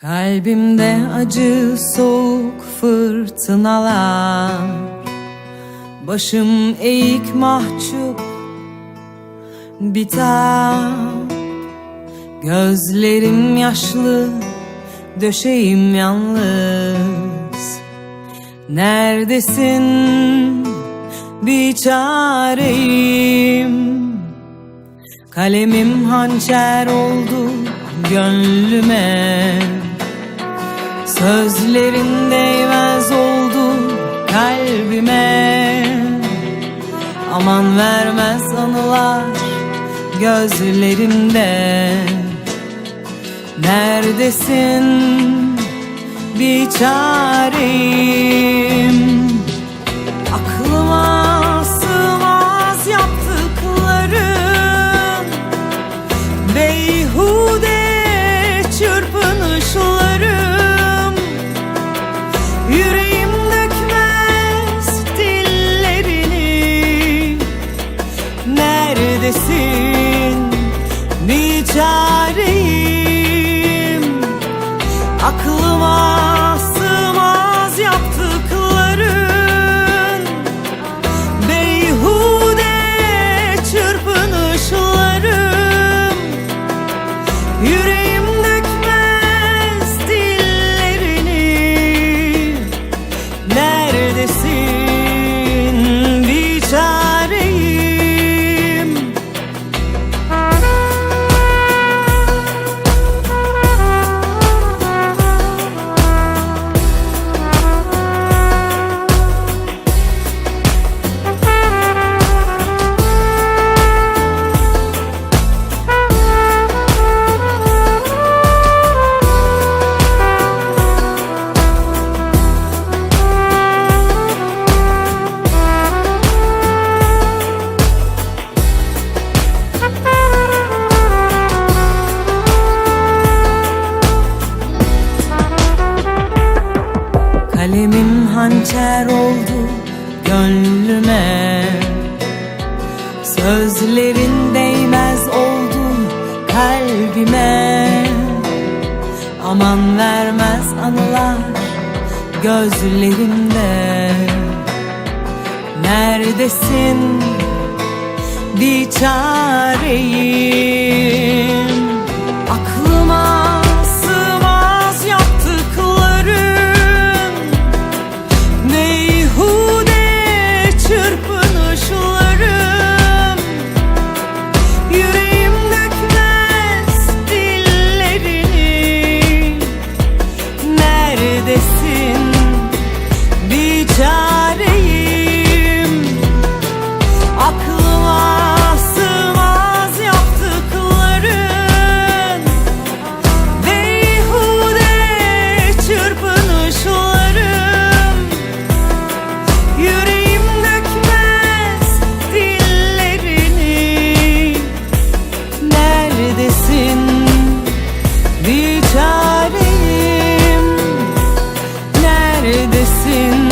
Kalbimde acı soğuk fırtınalar. Başım eğik mahcup biter. Gözlerim yaşlı döşeğim yalnız. Neredesin? Bir çareyim. Kalemim hançer oldu gönlüme Sözlerin değmez oldu kalbime. Aman vermez anılar gözlerimde. Neredesin? Bir çareyim. Aklıma sığmaz yaptıklarım. Beyhude çareyim. Aklıma Kalemim hançer oldu gönlüme. Sözlerin değmez oldu kalbime. Aman vermez anılar gözlerimde. Neredesin? Bir çareyim çareyim. Neredesin?